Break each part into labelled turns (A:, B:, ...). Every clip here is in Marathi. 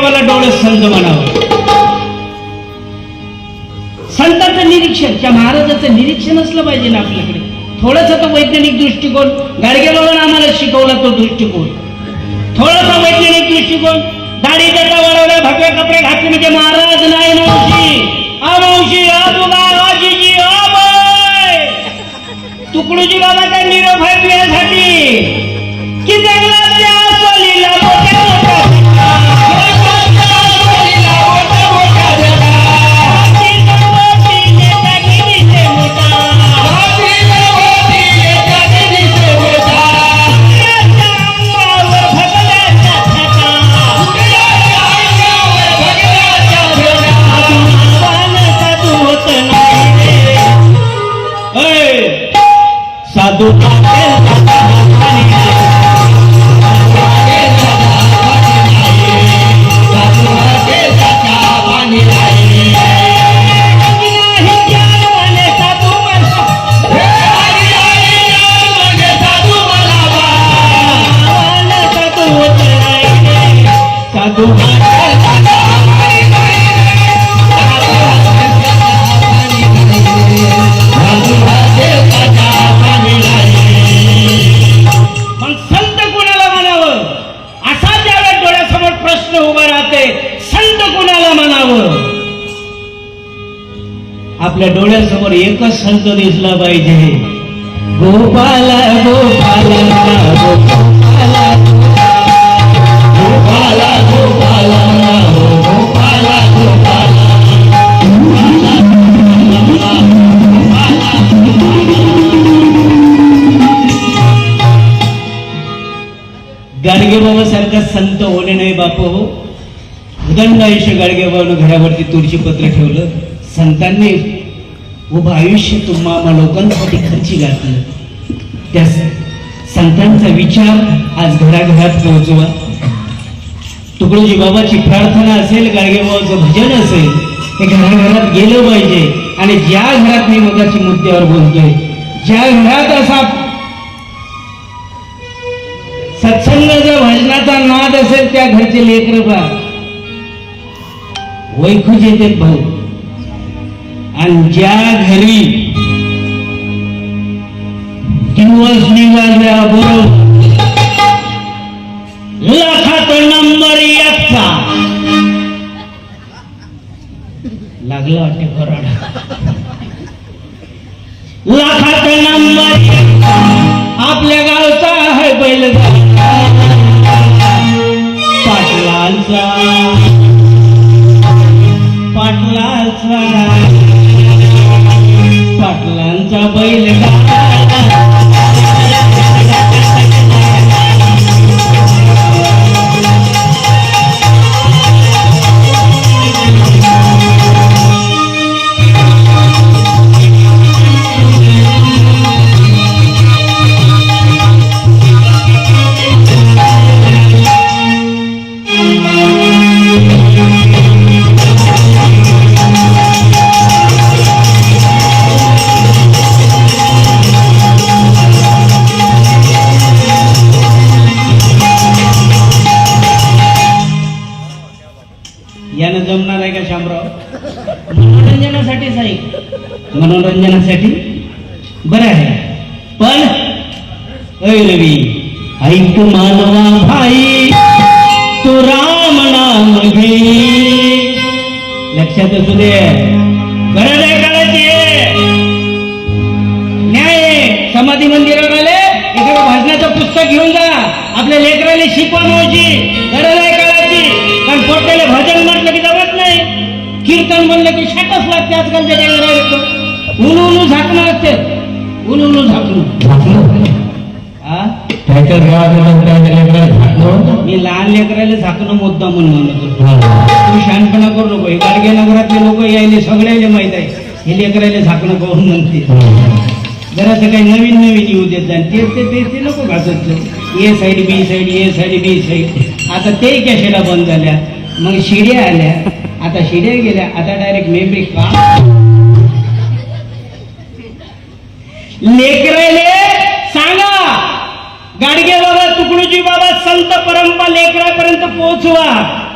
A: देवाला डोळं संत म्हणावं. संतांचं निरीक्षण त्या महाराजाचं निरीक्षण असलं पाहिजे ना आपल्याकडे. थोडासा तो वैज्ञानिक दृष्टिकोन गाडगे आम्हाला शिकवला तो दृष्टिकोन. थोडासा वैज्ञानिक दृष्टिकोन दाढी जटा वळवल्या भगवे कपडे घातले म्हणजे महाराज नाही मावशी. आ मावशी आ तुला आजीजी आ बाय बाबाचा निरोप आहे तुझ्यासाठी की जंगलातल्या सोलीला आपल्या डोळ्यासमोर एकच संत दिसला पाहिजे. गोपाला गोपाला गोपाला गोपाला गोपाला गोपाला गाडगे बाबा सारखा संत होणे नाही बाप. हो उदंड आयुष्य गाडगे बाबानं घरावरती तुळशी पत्र ठेवलं. संतांनी उभं आयुष्य तुम्हा आम्हा लोकांसाठी खर्ची घातलं. त्या संतांचा विचार आज घराघरात पोहोचवा. तुकडोजी बाबाची प्रार्थना असेल गाडगेबाबाचं भजन असेल हे घराघरात गेलं पाहिजे. आणि ज्या घरात मी मगाची मुद्द्यावर बोलतोय ज्या घरात असा सत्संगाचा भजनाचा नाद असेल त्या घरचे लेकर बा वैखूज येते भाऊ. आणि ज्या घरी दिवस निघाल्या बरोबर लाखात नंबर एकचा. लागला वाटते फराडा लाखात नंबर आपल्या गावचा आहे बैल पाटलांचा. पाटलांचा ऐक मानवा भाई तो राम नाम घे. लक्षात असू दे. गरज आहे काळाची. न्याय समाधी मंदिरावर आले एखादं भजनाचं पुस्तक घेऊन जा. आपल्या लेकराला शिकवा गरज आहे काळाची. कारण पोट्याला भजन म्हटलं की जमत नाही. कीर्तन म्हणलं की शाटच लागते आजकालच्या लेकराला ऊन ऊन झाकणं असते. ऊन ऊन झाकणं. हा
B: टायटल गावात
A: मी लहान लेकराला झाकणं मुद्दा म्हणून म्हणत. होतो तू शानपणा करू नको. हे गाडगे नगरातले लोक यायले सगळ्याले माहीत आहे. हे लेकराले झाकणं करून म्हणते? जरा असं काही नवीन नवीन येऊ देत जा. ते ते ते ते नको घासत. A side B side A side B side आता ते कॅशेडा बंद झाल्या? मग शिड्या आल्या. आता शिड्या गेल्या. आता डायरेक्ट मेमरी का लेकराले गाडगे बाबा तुकडूजी बाबा संत परंपरा लेकरापर्यंत पोहोचवा.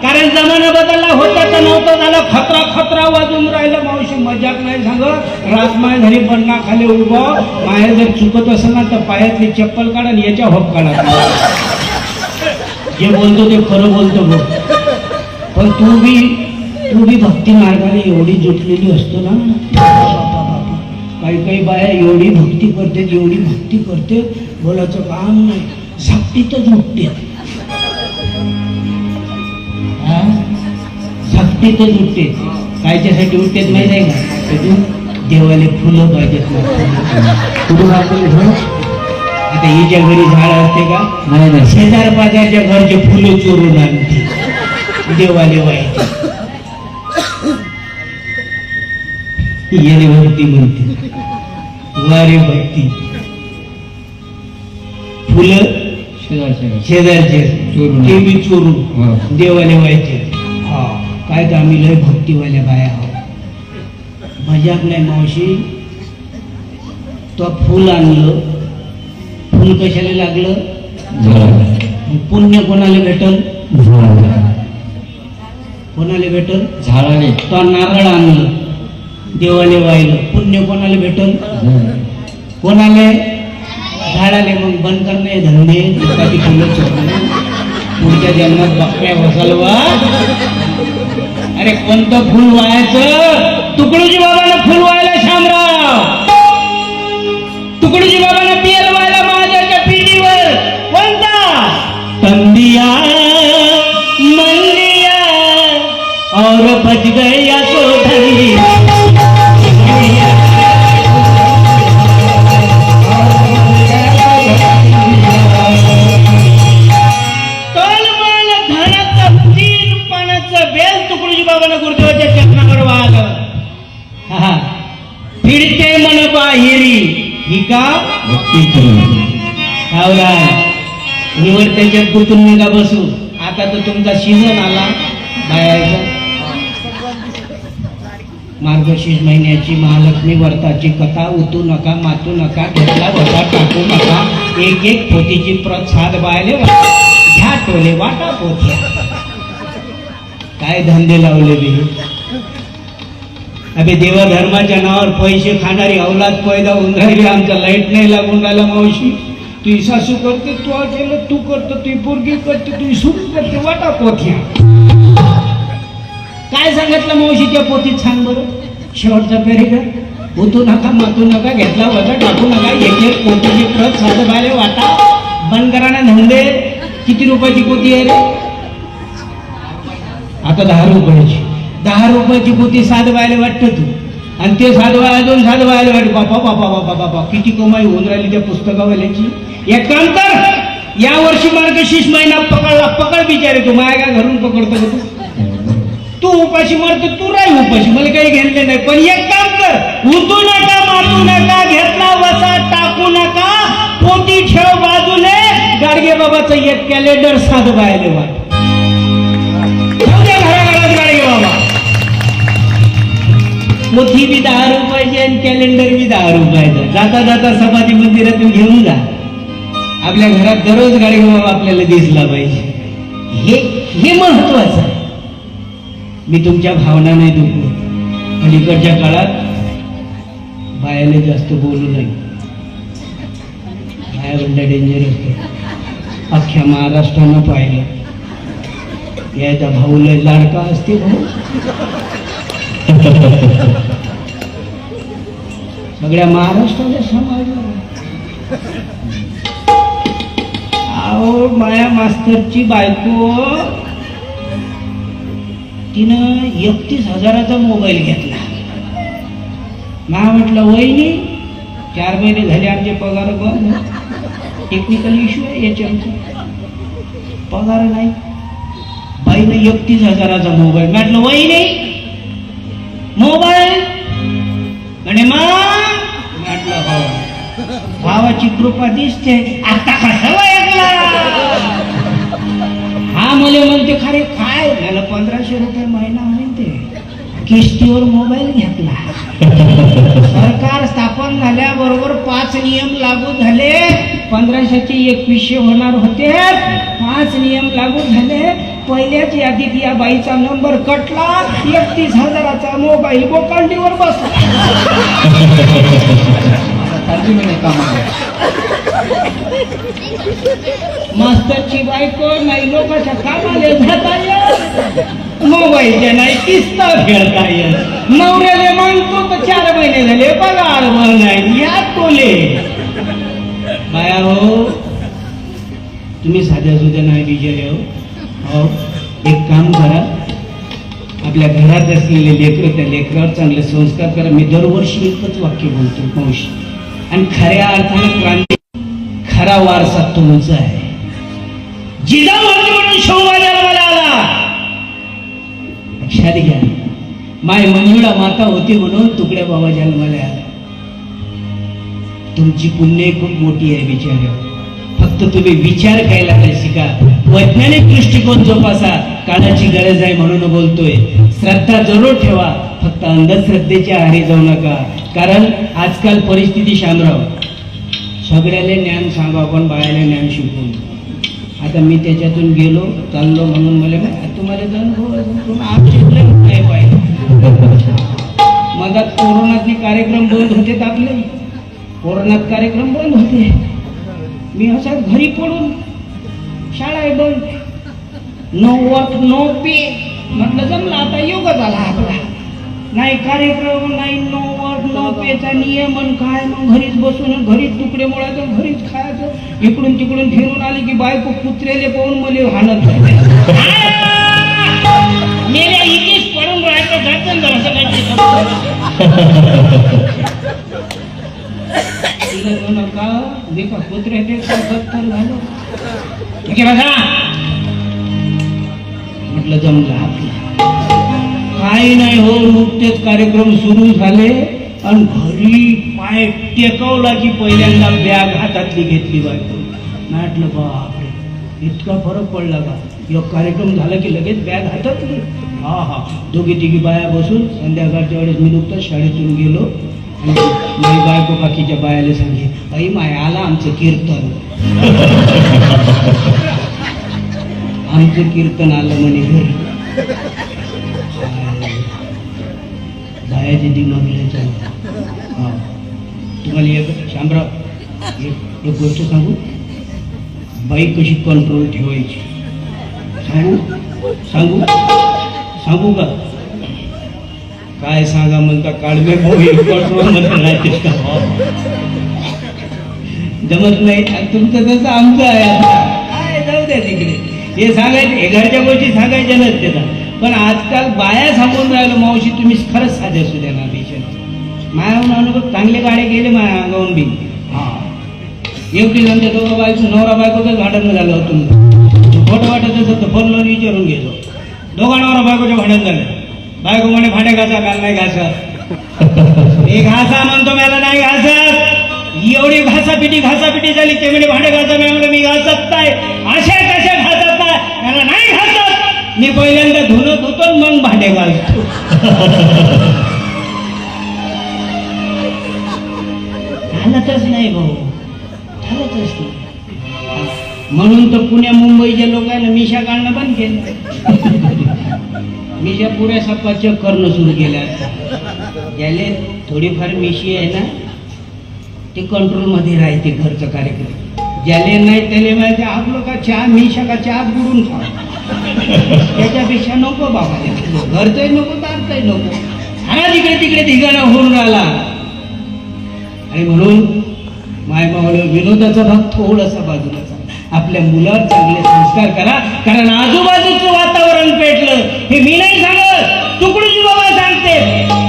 A: कारण जमाना बदलला होता तर नव्हतं झाला. खतरा खतरा वाजून राहिलं. मावशी मजाक नाही सांगत. रात माय घरी बन्ना खाली उभं. माया जर चुकत असेल ना तर पायातली चप्पल काढा आणि याच्या होप काढा. जे बोलतो ते खरं बोलतो बघ. पण तू बी तू बी भक्ती मार्गाने एवढी जुटलेली असतो ना. काही काही बाया एवढी भक्ती करते एवढी भक्ती करते बोलायचं काम नाही. सक्तीतच उठते हा? सक्तीतच उठते कायच्यासाठी उठतेत माहिती आहे का? कधी? देवाले फुलं पाहिजेत
B: आणलेली फळं?
A: आता हिच्या घरी झाड असते का?
B: नाही नाही.
A: शेजार पाजारच्या घरचे फुलं चोरून आणते. देवाले व्हायचे येणे भक्ती म्हणते. वारे भक्ती फुलं शेजारचे
B: चोरून.
A: ते बी चोरून.
B: हा.
A: देवाले व्हायचे. हा. काय तर आम्ही लय भक्तीवाल्या बाया आहोत. मजाक नाही मावशी. तो फुल आणलं. फुल कशाला लागलं? पुण्य कोणाला भेटल? कोणाला भेटल?
B: झाडाने.
A: तो नारळ आणलं. देवाले वाहिलं. पुण्य कोणाला भेटल? कोणाले? झाडाले मग बंद करणे धंदे पुढच्या जन्मात बकऱ्या बसलवा अरे कोणतं फुल व्हायचं? तुकडूजी बाबानं फुल व्हायला शामराव. तुकडूजी बाबांना पियल व्हायला माझ्याच्या पिढीवर कोणता? तंदिया मंदिया और बच गया त्याच्यात गुंतून निघा बसू. आता तर तुमचा सीझन आला. बायाचा मार्गशीर्ष महिन्याची महालक्ष्मी व्रताची कथा उतू नका मातू नका घेतला वटा टाकू नका. एक एक पोतीची प्रत साध बायले घ्या टोले वाटा पोथ्या. काय धंदे लावले बी? अभे देवा धर्माच्या नावावर पैसे खाणारी अवलाद पैदा होऊन राहिली. आमचा लाइट नाही लागून राहिला मावशी. तुझी सासू करते तू केलं तू करतो तुझी पोरगी करते तुझी सूट करते वाटा पोथ्या. काय सांगितलं मावशीच्या पोथीत सांग बरं? शेवटचा पॅरेग्राफ उतू नका मातू नका घेतला वजा टाकू नका एक एक पोथीची प्रत साधं बायले वाटा. बंद करा ना धंदे किती रुपयाची पोती आहे रे? आता दहा रुपयाची. दहा रुपयाची पोती साध व्हायला वाटतं तू. आणि ते साध व्हायला दोन साध वाटत. बापा बापा बापा बापा किती कमाई होऊन राहिली त्या पुस्तकावाल्याची. एक काम कर या वर्षी मार्गशीर्ष महिना पकडला पकड बिचारे तू माया का घरून पकडतो का तू? तू उपाशी मरतो तू राही उपाशी मला काही घेतले नाही. पण एक काम कर उतू नका मातू नका घेतला वसा टाकू नका पोटी ठेव बाजूने. गाडगे बाबाचं एक कॅलेंडर साध बाहेर देवा. घराघरात गाडगे बाबा. मोठी बी दहा रुपयाची आणि कॅलेंडर बी दहा रुपयाचं. जाता जाता समाधी मंदिरातून घेऊन जा. आपल्या घरात दररोज गाडी बाबा आपल्याला दिसला पाहिजे. हे हे महत्वाचं आहे. मी तुमच्या भावना नाही दुखवत. अलीकडच्या काळात बायाला जास्त बोलू नाही बाया म्हणता डेंजर असते अख्ख्या महाराष्ट्रानं पाहिलं. याचा भाऊ लय लाडका असते भाऊ. सगळ्या महाराष्ट्राला समाजलं अहो माया मास्तरची बायको. तिनं एकतीस हजाराचा मोबाईल घेतला. मा म्हटलं वहिनी चार महिने झाले आमचे पगार बंद. टेक्निकल इश्यू आहे याच्यावर पगार नाही. बाईनं एकतीस हजाराचा मोबाईल. म्हटलं वहिनी मोबाईल? म्हणे मा. म्हटलं हो. भावाची कृपा दिसते. आता कसं हा मला म्हणते खरे काय? मला पंधराशे रुपये महिना म्हणते. किस्तीवर मोबाईल घेतला. सरकार स्थापन झाल्याबरोबर पाच नियम लागू झाले. पंधराशेचे एकवीसशे होणार होते. पाच नियम लागू झाले. पहिल्याच यादीत या बाईचा नंबर कटला. एकतीस हजाराचा मोबाईल बोकांडीवर बसला. मास्तरची बायको नाही लोकांच्या कामाले जाता येत. मोबाईलच्या नाही किस्ता खेळता येत. नवऱ्याले मानतो तर चार महिने झाले पगार बंद आहे या तोले. बाया हो तुम्ही साध्या सुद्धा नाही बिचारे हो. हो एक काम करा. आपल्या घरात असलेले लेकर त्या लेकरावर चांगले संस्कार करा. मी दरवर्षी एकच वाक्य बोलतो मावशी. आणि खऱ्या अर्थाने क्रांती खरा वारसा तुमचा आहे. जिजाऊ म्हणून शोभा जन्माला आला. लक्षात घ्या. माय मंजुळा माता होती म्हणून तुकड्या बाबा जन्माला आला. तुमची पुण्य खूप मोठी आहे बिचार. फक्त तुम्ही विचार करायला नाही शिका. वैज्ञानिक दृष्टिकोन जोपासा. काळाची गरज आहे म्हणून बोलतोय. श्रद्धा जरूर ठेवा. फक्त अंधश्रद्धेच्या आहारी जाऊ नका. कारण आजकाल परिस्थिती शामराव. सगळ्याला ज्ञान सांगा आपण बायाला ज्ञान शिकवून. आता मी त्याच्यातून गेलो चाललो म्हणून मला तुम्हाला जाऊन हो आमचे नाही पाहिजे मधात कोरोनातले कार्यक्रम बंद होते आपले. कोरोनात कार्यक्रम बंद होते. मी असाच घरी पडून शाळा आहे बंद. No work no pay. म्हटलं जमलं आता योग झाला आपला. नाही कार्यक्रम नाही नो वर्क नो पेचा नियमन काय? मग घरीच बसून घरीच तुकडे मोळायचं घरीच खायचं. इकडून तिकडून फिरून आले की बायको कुत्र्याले पाहून मला हाणत मेल्या इथेच पडून राहायचं जातं का देखा कुत्रे ते बत्तर झालं. म्हटलं जमलं आपलं काही नाही हो नुकतेच कार्यक्रम सुरू झाले आणि घरी पाय टेकवला की पहिल्यांदा बॅग हातातली घेतली बायको. म्हटलं बापरे इतका फरक पडला का? एक कार्यक्रम झाला की लगेच बॅग हातातली. हा हा. दोघी तिघी बाया बसून संध्याकाळच्या वेळेस मी नुकतंच शाळेतून गेलो आणि माझी बायको बाकीच्या बायाला सांगे आई माय आला आमचं कीर्तन. आमचं कीर्तन आलं म्हणे घरी. बायाचे दिमाग लय चालतं. हा तुम्हाला एक शामराव एक एक गोष्ट सांगू बाई कशी कंट्रोल ठेवायची सांगू सांगू सांगू का काय सांगा म्हणता काढमे भाऊ कंट्रोलमध्ये राहतेस का जमत नाही तुमचं तसं आमचं आहे काय जाऊ द्या तिकडे हे सांगायचे हे घरच्या गोष्टी सांगायच्या नसते ना पण आजकाल बाया सांगून राहिलं मावशी तुम्ही खरंच साध्या सुद्या ना पेशंट मायाहून अनुभव चांगले गाडे गेले माया अंगावून बी हा. एवढी आमच्या दोघं बायको नवरा बायकोच भांडण झालं होतं खोटं वाटत असं तर फोन लावून विचारून गेलो दोघा नवरा बायकोच्या भांडण झालं बायको म्हणे भांडे घासा मला नाही घासत. मी घासा म्हणतो मला नाही घासत. एवढी घासापिटी घासापिटी झाली ते म्हणे भांडे घासा मी घासत नाही. अशा कशा घासत नाही? मला नाही घासत. मी पहिल्यांदा धुणं धुतो आणि मग भांडे घालतो. घालतच नाही भाऊ. घालतच नाही. म्हणून तर पुण्या मुंबईच्या लोकांना मिशा काढणं बंद केलं. मिशा पुऱ्या सप्पाच्या करणं सुरू केल्या आता. ज्याले थोडीफार मिशी आहे ना ते कंट्रोलमध्ये राहते घरचं कार्यक्रम. ज्याले नाही त्याले माहिती आपलं का चहा मिशा का चहा बुडून खा त्याच्यापेक्षा नको बाबा. घरचंही नको तारचंही नको. हा तिकडे तिकडे ठिकाणा होऊन राहिला. आणि म्हणून माय मावलं विनोदाचा भाग थोडासा बाजूला आपल्या मुलावर चांगले संस्कार करा कारण आजूबाजूचं वातावरण पेटलं. हे मी नाही सांगत तुकडोजी बाबा सांगते.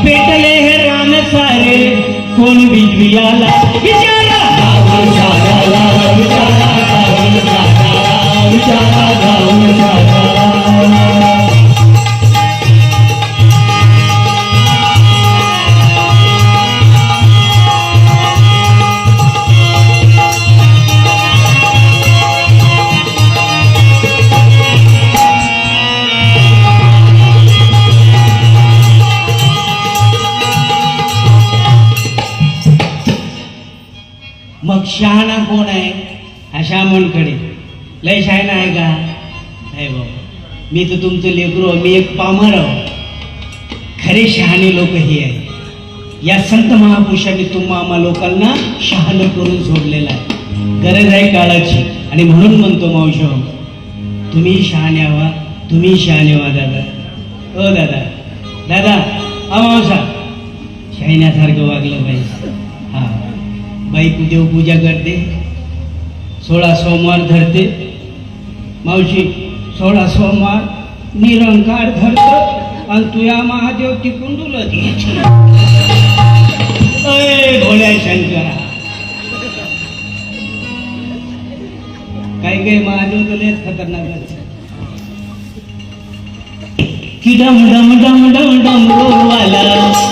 A: पेटले हे रान सारे कोण बिजवियाला आला विचारा विचारा विचारा. मग शहाणा कोण आहे? अशा मनकडे लय शायना आहे. मी तर तुमचं लेकरू मी एक पामर आहो. खरे शहाणे लोक हे आहे या संत महापुरुषांनी तुम्हा आम्हा लोकांना शहाणं करून सोडलेलं आहे. गरज आहे काळाची. आणि म्हणून म्हणतो मावश तुम्ही शहाणे व्हा. तुम्ही शहाणे व्हा दादा. ओ दादा. दादा अमावसा शहाण्यासारखं वागलं पाहिजे. हा. बाई देवपूजा हो? करते. सोळा सोमवार धरते. मावशी सोळा सोमवार निरंकार धरत आणि तुया महादेव टिकून तुला अय भोळ्या शंकरा. काही काही महादेव तर खतरनाक असतात. की डम डम डम डम डम डोलवाला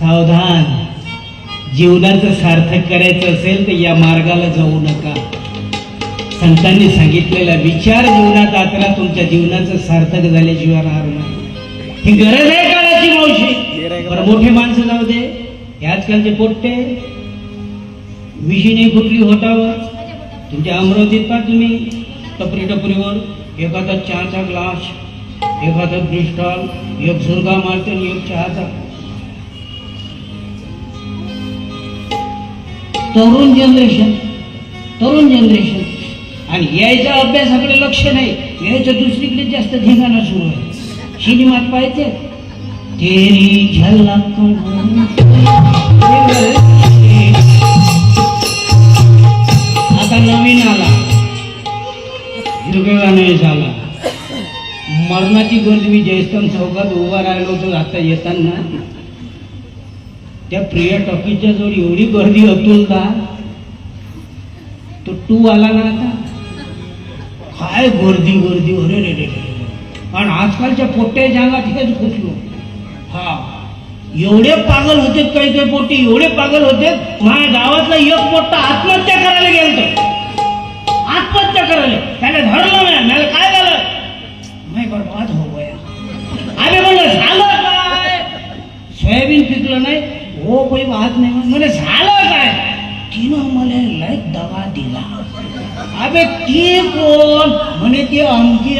A: सावधान. जीवनाचं सार्थक करायचं असेल तर या मार्गाला जाऊ नका. संतांनी सांगितलेला विचार जीवनात आतला तुमच्या जीवनाचं सार्थक झाल्याशिवाय राहणार नाही. ही गरज आहे काळाची मावशी. बरं मोठे माणसं जाऊ दे. हे आजकालचे पोट्टे. विषीने कुठली होटावर तुमच्या अमरावतीत पा तुम्ही. टपरी टपरीवर एखादा चहाचा ग्लास. एखादा क्रिस्टॉल एक सुरगा मारते आणि एक चहाचा तरुण जनरेशन तरुण जनरेशन आणि यायचा अभ्यासाकडे लक्ष नाही. यायचं दुसरीकडे जास्त धिंगाणा सुरू आहे. सिनेमात पाहिजे तेरी झलक आता नवीन आला. हिरवे झाला मरणाची गर्दी मी जयस्तंभ चौकात उभा राहिलो होतो आता येताना. त्या प्रिया टॉकीजच्या जवळ एवढी गर्दी अतुलता तो टू आला ना आता. काय गर्दी गर्दी. अरे रे रे आणि आजकालच्या पोट्या जागात हेच घुसलो. हा. एवढे पागल होते काही काही पोटी एवढे पागल होते. माझ्या गावातला एक पोट्टा आत्महत्या करायला गेलतो. आत्महत्या करायला. त्याने धरलं नाही. मला काय झालं नाही बरबाद हो गया अरे म्हणलं झालं काय सोयाबीन पिकलं नाही हो काही वाहत नाही म्हणजे झालं काय तिनं मला लय दवा दिला अबे ती कोण म्हणे ती आमची